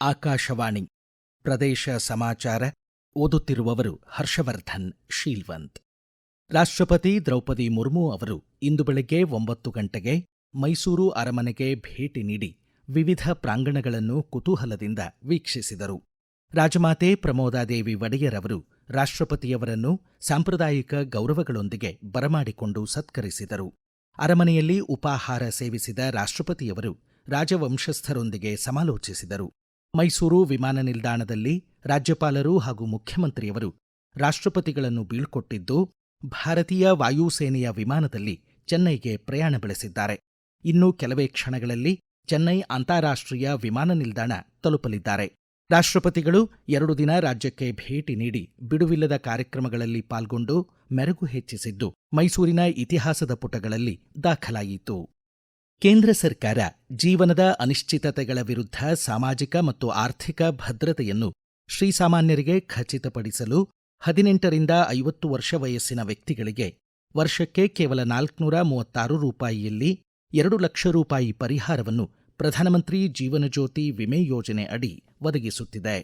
ಆಕಾಶವಾಣಿ ಪ್ರದೇಶ ಸಮಾಚಾರ ಓದುತ್ತಿರುವವರು ಹರ್ಷವರ್ಧನ್, ಶೀಲ್ವಂತ್. ರಾಷ್ಟ್ರಪತಿ ದ್ರೌಪದಿ ಮುರ್ಮು ಅವರು ಇಂದು ಬೆಳಗ್ಗೆ ಒಂಬತ್ತು ಗಂಟೆಗೆ ಮೈಸೂರು ಅರಮನೆಗೆ ಭೇಟಿ ನೀಡಿ ವಿವಿಧ ಪ್ರಾಂಗಣಗಳನ್ನು ಕುತೂಹಲದಿಂದ ವೀಕ್ಷಿಸಿದರು. ರಾಜಮಾತೆ ಪ್ರಮೋದಾದೇವಿ ಒಡೆಯರ್ ಅವರು ರಾಷ್ಟ್ರಪತಿಯವರನ್ನು ಸಾಂಪ್ರದಾಯಿಕ ಗೌರವಗಳೊಂದಿಗೆ ಬರಮಾಡಿಕೊಂಡು ಸತ್ಕರಿಸಿದರು. ಅರಮನೆಯಲ್ಲಿ ಉಪಾಹಾರ ಸೇವಿಸಿದ ರಾಷ್ಟ್ರಪತಿಯವರು ರಾಜವಂಶಸ್ಥರೊಂದಿಗೆ ಸಮಾಲೋಚಿಸಿದರು. ಮೈಸೂರು ವಿಮಾನ ನಿಲ್ದಾಣದಲ್ಲಿ ರಾಜ್ಯಪಾಲರು ಹಾಗೂ ಮುಖ್ಯಮಂತ್ರಿಯವರು ರಾಷ್ಟ್ರಪತಿಗಳನ್ನು ಬೀಳ್ಕೊಟ್ಟಿದ್ದು, ಭಾರತೀಯ ವಾಯುಸೇನೆಯ ವಿಮಾನದಲ್ಲಿ ಚೆನ್ನೈಗೆ ಪ್ರಯಾಣ ಬೆಳೆಸಿದ್ದಾರೆ. ಇನ್ನು ಕೆಲವೇ ಕ್ಷಣಗಳಲ್ಲಿ ಚೆನ್ನೈ ಅಂತಾರಾಷ್ಟ್ರೀಯ ವಿಮಾನ ನಿಲ್ದಾಣ ತಲುಪಲಿದ್ದಾರೆ. ರಾಷ್ಟ್ರಪತಿಗಳು ಎರಡು ದಿನ ರಾಜ್ಯಕ್ಕೆ ಭೇಟಿ ನೀಡಿ ಬಿಡುವಿಲ್ಲದ ಕಾರ್ಯಕ್ರಮಗಳಲ್ಲಿ ಪಾಲ್ಗೊಂಡು ಮೆರಗು ಹೆಚ್ಚಿಸಿದ್ದು ಮೈಸೂರಿನ ಇತಿಹಾಸದ ಪುಟಗಳಲ್ಲಿ ದಾಖಲಾಯಿತು. ಕೇಂದ್ರ ಸರ್ಕಾರ ಜೀವನದ ಅನಿಶ್ಚಿತತೆಗಳ ವಿರುದ್ಧ ಸಾಮಾಜಿಕ ಮತ್ತು ಆರ್ಥಿಕ ಭದ್ರತೆಯನ್ನು ಶ್ರೀಸಾಮಾನ್ಯರಿಗೆ ಖಚಿತಪಡಿಸಲು ಹದಿನೆಂಟರಿಂದ ಐವತ್ತು ವರ್ಷ ವಯಸ್ಸಿನ ವ್ಯಕ್ತಿಗಳಿಗೆ ವರ್ಷಕ್ಕೆ ಕೇವಲ ನಾಲ್ಕುನೂರ ಮೂವತ್ತಾರು ರೂಪಾಯಿಯಲ್ಲಿ ಎರಡು ಲಕ್ಷ ರೂಪಾಯಿ ಪರಿಹಾರವನ್ನು ಪ್ರಧಾನಮಂತ್ರಿ ಜೀವನಜ್ಯೋತಿ ವಿಮೆ ಯೋಜನೆ ಅಡಿ ಒದಗಿಸುತ್ತಿದೆ.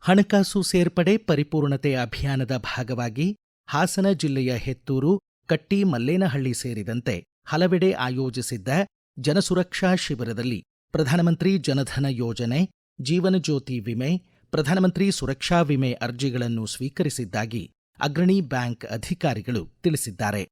ಹಣಕಾಸು ಸೇರ್ಪಡೆ ಪರಿಪೂರ್ಣತೆ ಅಭಿಯಾನದ ಭಾಗವಾಗಿ ಹಾಸನ ಜಿಲ್ಲೆಯ ಹೆತ್ತೂರು, ಕಟ್ಟಿ ಮಲ್ಲೇನಹಳ್ಳಿ ಸೇರಿದಂತೆ ಹಲವೆಡೆ ಆಯೋಜಿಸಿದ್ದ ಜನಸುರಕ್ಷಾ ಶಿಬಿರದಲ್ಲಿ ಪ್ರಧಾನಮಂತ್ರಿ ಜನಧನ ಯೋಜನೆ, ಜೀವನ ಜ್ಯೋತಿ ವಿಮೆ, ಪ್ರಧಾನಮಂತ್ರಿ ಸುರಕ್ಷಾ ವಿಮೆ ಅರ್ಜಿಗಳನ್ನು ಸ್ವೀಕರಿಸಿದ್ದಾಗಿ ಅಗ್ರಣಿ ಬ್ಯಾಂಕ್ ಅಧಿಕಾರಿಗಳು ತಿಳಿಸಿದ್ದಾರೆ.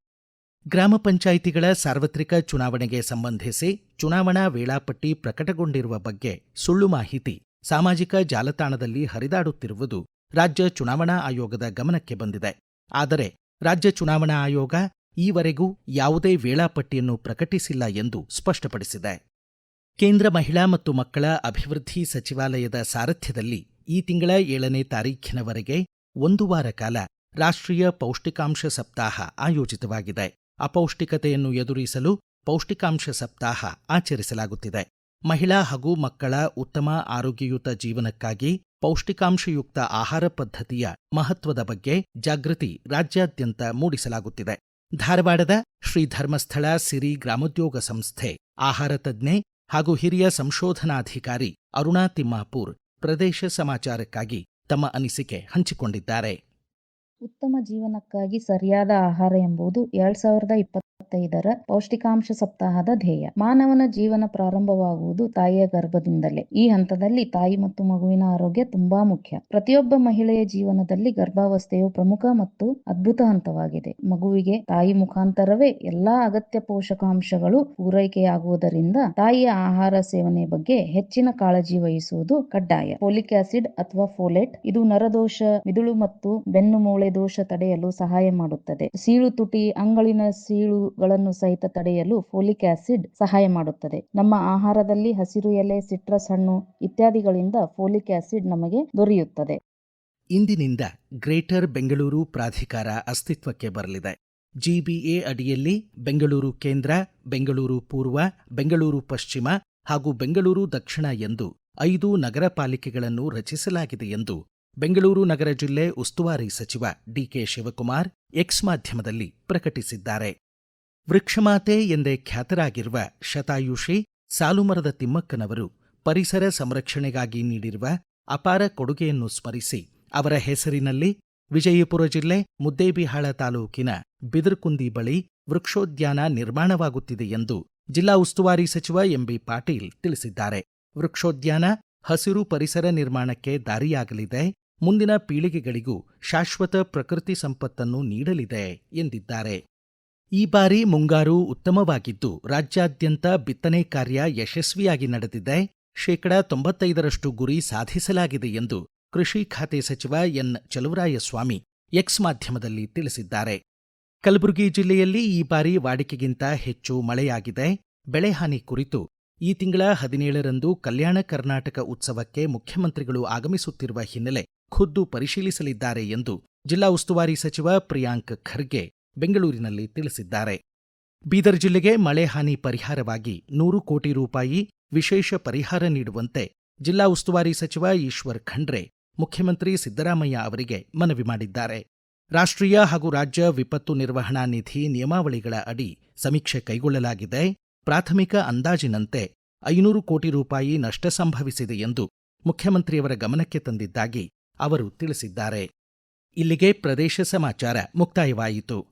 ಗ್ರಾಮ ಪಂಚಾಯಿತಿಗಳ ಸಾರ್ವತ್ರಿಕ ಚುನಾವಣೆಗೆ ಸಂಬಂಧಿಸಿ ಚುನಾವಣಾ ವೇಳಾಪಟ್ಟಿ ಪ್ರಕಟಗೊಂಡಿರುವ ಬಗ್ಗೆ ಸುಳ್ಳು ಮಾಹಿತಿ ಸಾಮಾಜಿಕ ಜಾಲತಾಣದಲ್ಲಿ ಹರಿದಾಡುತ್ತಿರುವುದು ರಾಜ್ಯ ಚುನಾವಣಾ ಆಯೋಗದ ಗಮನಕ್ಕೆ ಬಂದಿದೆ. ಆದರೆ ರಾಜ್ಯ ಚುನಾವಣಾ ಆಯೋಗ ಈವರೆಗೂ ಯಾವುದೇ ವೇಳಾಪಟ್ಟಿಯನ್ನು ಪ್ರಕಟಿಸಿಲ್ಲ ಎಂದು ಸ್ಪಷ್ಟಪಡಿಸಿದೆ. ಕೇಂದ್ರ ಮಹಿಳಾ ಮತ್ತು ಮಕ್ಕಳ ಅಭಿವೃದ್ಧಿ ಸಚಿವಾಲಯದ ಸಾರಥ್ಯದಲ್ಲಿ ಈ ತಿಂಗಳ ಏಳನೇ ತಾರೀಖಿನವರೆಗೆ ಒಂದು ವಾರ ಕಾಲ ರಾಷ್ಟ್ರೀಯ ಪೌಷ್ಟಿಕಾಂಶ ಸಪ್ತಾಹ ಆಯೋಜಿತವಾಗಿದೆ. ಅಪೌಷ್ಟಿಕತೆಯನ್ನು ಎದುರಿಸಲು ಪೌಷ್ಟಿಕಾಂಶ ಸಪ್ತಾಹ ಆಚರಿಸಲಾಗುತ್ತಿದೆ. ಮಹಿಳಾ ಹಾಗೂ ಮಕ್ಕಳ ಉತ್ತಮ ಆರೋಗ್ಯಯುತ ಜೀವನಕ್ಕಾಗಿ ಪೌಷ್ಟಿಕಾಂಶಯುಕ್ತ ಆಹಾರ ಪದ್ಧತಿಯ ಮಹತ್ವದ ಬಗ್ಗೆ ಜಾಗೃತಿ ರಾಜ್ಯಾದ್ಯಂತ ಮೂಡಿಸಲಾಗುತ್ತಿದೆ. ಧಾರವಾಡದ ಶ್ರೀ ಧರ್ಮಸ್ಥಳ ಸಿರಿ ಗ್ರಾಮೋದ್ಯೋಗ ಸಂಸ್ಥೆ ಆಹಾರ ತಜ್ಞೆ ಹಾಗೂ ಹಿರಿಯ ಸಂಶೋಧನಾಧಿಕಾರಿ ಅರುಣಾ ತಿಮ್ಮಾಪೂರ್ ಪ್ರದೇಶ ಸಮಾಚಾರಕ್ಕಾಗಿ ತಮ್ಮ ಅನಿಸಿಕೆ ಹಂಚಿಕೊಂಡಿದ್ದಾರೆ. ಉತ್ತಮ ಜೀವನಕ್ಕಾಗಿ ಸರಿಯಾದ ಆಹಾರ ಎಂಬುದು ಎರಡ್ ಸಾವಿರದ ಇಪ್ಪತ್ತೈದರ ಪೌಷ್ಟಿಕಾಂಶ ಸಪ್ತಾಹದ ಧ್ಯೇಯ. ಮಾನವನ ಜೀವನ ಪ್ರಾರಂಭವಾಗುವುದು ತಾಯಿಯ ಗರ್ಭದಿಂದಲೇ. ಈ ಹಂತದಲ್ಲಿ ತಾಯಿ ಮತ್ತು ಮಗುವಿನ ಆರೋಗ್ಯ ತುಂಬಾ ಮುಖ್ಯ. ಪ್ರತಿಯೊಬ್ಬ ಮಹಿಳೆಯ ಜೀವನದಲ್ಲಿ ಗರ್ಭಾವಸ್ಥೆಯು ಪ್ರಮುಖ ಮತ್ತು ಅದ್ಭುತ ಹಂತವಾಗಿದೆ. ಮಗುವಿಗೆ ತಾಯಿ ಮುಖಾಂತರವೇ ಎಲ್ಲಾ ಅಗತ್ಯ ಪೋಷಕಾಂಶಗಳು ಪೂರೈಕೆಯಾಗುವುದರಿಂದ ತಾಯಿಯ ಆಹಾರ ಸೇವನೆ ಬಗ್ಗೆ ಹೆಚ್ಚಿನ ಕಾಳಜಿ ವಹಿಸುವುದು ಕಡ್ಡಾಯ. ಫೋಲಿಕ್ ಆಸಿಡ್ ಅಥವಾ ಫೋಲೆಟ್ ಇದು ನರದೋಷ, ಮಿದುಳು ಮತ್ತು ಬೆನ್ನು ಮೂಳೆ ದೋಷ ತಡೆಯಲು ಸಹಾಯ ಮಾಡುತ್ತದೆ. ಸೀಳು ತುಟಿ, ಅಂಗಳಿನ ಸೀಳುಗಳನ್ನು ಸಹಿತ ತಡೆಯಲು ಫೋಲಿಕ್ ಆಸಿಡ್ ಸಹಾಯ ಮಾಡುತ್ತದೆ. ನಮ್ಮ ಆಹಾರದಲ್ಲಿ ಹಸಿರು ಎಲೆ, ಸಿಟ್ರಸ್ ಹಣ್ಣು ಇತ್ಯಾದಿಗಳಿಂದ ಫೋಲಿಕ್ ಆಸಿಡ್ ನಮಗೆ ದೊರೆಯುತ್ತದೆ. ಇಂದಿನಿಂದ ಗ್ರೇಟರ್ ಬೆಂಗಳೂರು ಪ್ರಾಧಿಕಾರ ಅಸ್ತಿತ್ವಕ್ಕೆ ಬರಲಿದೆ. ಜಿಬಿಎ ಅಡಿಯಲ್ಲಿ ಬೆಂಗಳೂರು ಕೇಂದ್ರ, ಬೆಂಗಳೂರು ಪೂರ್ವ, ಬೆಂಗಳೂರು ಪಶ್ಚಿಮ ಹಾಗೂ ಬೆಂಗಳೂರು ದಕ್ಷಿಣ ಎಂದು ಐದು ನಗರ ಪಾಲಿಕೆಗಳನ್ನು ರಚಿಸಲಾಗಿದೆ ಎಂದು ಬೆಂಗಳೂರು ನಗರ ಜಿಲ್ಲೆ ಉಸ್ತುವಾರಿ ಸಚಿವ ಡಿಕೆ ಶಿವಕುಮಾರ್ ಎಕ್ಸ್ ಮಾಧ್ಯಮದಲ್ಲಿ ಪ್ರಕಟಿಸಿದ್ದಾರೆ. ವೃಕ್ಷಮಾತೆ ಎಂದೇ ಖ್ಯಾತರಾಗಿರುವ ಶತಾಯುಷಿ ಸಾಲುಮರದ ತಿಮ್ಮಕ್ಕನವರು ಪರಿಸರ ಸಂರಕ್ಷಣೆಗಾಗಿ ನೀಡಿರುವ ಅಪಾರ ಕೊಡುಗೆಯನ್ನು ಸ್ಮರಿಸಿ ಅವರ ಹೆಸರಿನಲ್ಲಿ ವಿಜಯಪುರ ಜಿಲ್ಲೆ ಮುದ್ದೇಬಿಹಾಳ ತಾಲೂಕಿನ ಬಿದರ್ಕುಂದಿ ಬಳಿ ವೃಕ್ಷೋದ್ಯಾನ ನಿರ್ಮಾಣವಾಗುತ್ತಿದೆ ಎಂದು ಜಿಲ್ಲಾ ಉಸ್ತುವಾರಿ ಸಚಿವ ಎಂಬಿ ಪಾಟೀಲ್ ತಿಳಿಸಿದ್ದಾರೆ. ವೃಕ್ಷೋದ್ಯಾನ ಹಸಿರು ಪರಿಸರ ನಿರ್ಮಾಣಕ್ಕೆ ದಾರಿಯಾಗಲಿದೆ. ಮುಂದಿನ ಪೀಳಿಗೆಗಳಿಗೂ ಶಾಶ್ವತ ಪ್ರಕೃತಿ ಸಂಪತ್ತನ್ನು ನೀಡಲಿದೆ ಎಂದಿದ್ದಾರೆ. ಈ ಬಾರಿ ಮುಂಗಾರು ಉತ್ತಮವಾಗಿದ್ದು, ರಾಜ್ಯಾದ್ಯಂತ ಬಿತ್ತನೆ ಕಾರ್ಯ ಯಶಸ್ವಿಯಾಗಿ ನಡೆದಿದೆ. ಶೇಕಡಾ ತೊಂಬತ್ತೈದರಷ್ಟು ಗುರಿ ಸಾಧಿಸಲಾಗಿದೆ ಎಂದು ಕೃಷಿ ಖಾತೆ ಸಚಿವ ಎನ್. ಚಲುವರಾಯಸ್ವಾಮಿ ಎಕ್ಸ್ ಮಾಧ್ಯಮದಲ್ಲಿ ತಿಳಿಸಿದ್ದಾರೆ. ಕಲಬುರಗಿ ಜಿಲ್ಲೆಯಲ್ಲಿ ಈ ಬಾರಿ ವಾಡಿಕೆಗಿಂತ ಹೆಚ್ಚು ಮಳೆಯಾಗಿದೆ. ಬೆಳೆಹಾನಿ ಕುರಿತು ಈ ತಿಂಗಳ ಹದಿನೇಳರಂದು ಕಲ್ಯಾಣ ಕರ್ನಾಟಕ ಉತ್ಸವಕ್ಕೆ ಮುಖ್ಯಮಂತ್ರಿಗಳು ಆಗಮಿಸುತ್ತಿರುವ ಹಿನ್ನೆಲೆ ಖುದ್ದು ಪರಿಶೀಲಿಸಲಿದ್ದಾರೆ ಎಂದು ಜಿಲ್ಲಾ ಉಸ್ತುವಾರಿ ಸಚಿವ ಪ್ರಿಯಾಂಕ್ ಖರ್ಗೆ ಬೆಂಗಳೂರಿನಲ್ಲಿ ತಿಳಿಸಿದ್ದಾರೆ. ಬೀದರ್ ಜಿಲ್ಲೆಗೆ ಮಳೆ ಹಾನಿ ಪರಿಹಾರವಾಗಿ ನೂರು ಕೋಟಿ ರೂಪಾಯಿ ವಿಶೇಷ ಪರಿಹಾರ ನೀಡುವಂತೆ ಜಿಲ್ಲಾ ಉಸ್ತುವಾರಿ ಸಚಿವ ಈಶ್ವರ್ ಖಂಡ್ರೆ, ಮುಖ್ಯಮಂತ್ರಿ ಸಿದ್ದರಾಮಯ್ಯ ಅವರಿಗೆ ಮನವಿ ಮಾಡಿದ್ದಾರೆ. ರಾಷ್ಟ್ರೀಯ ಹಾಗೂ ರಾಜ್ಯ ವಿಪತ್ತು ನಿರ್ವಹಣಾ ನಿಧಿ ನಿಯಮಾವಳಿಗಳ ಅಡಿ ಸಮೀಕ್ಷೆ ಕೈಗೊಳ್ಳಲಾಗಿದೆ. ಪ್ರಾಥಮಿಕ ಅಂದಾಜಿನಂತೆ ಐನೂರು ಕೋಟಿ ರೂಪಾಯಿ ನಷ್ಟ ಸಂಭವಿಸಿದೆ ಎಂದು ಮುಖ್ಯಮಂತ್ರಿಯವರ ಗಮನಕ್ಕೆ ತಂದಿದ್ದಾಗಿ ಅವರು ತಿಳಿಸಿದ್ದಾರೆ. ಇಲ್ಲಿಗೆ ಪ್ರದೇಶ ಸಮಾಚಾರ ಮುಕ್ತಾಯವಾಯಿತು.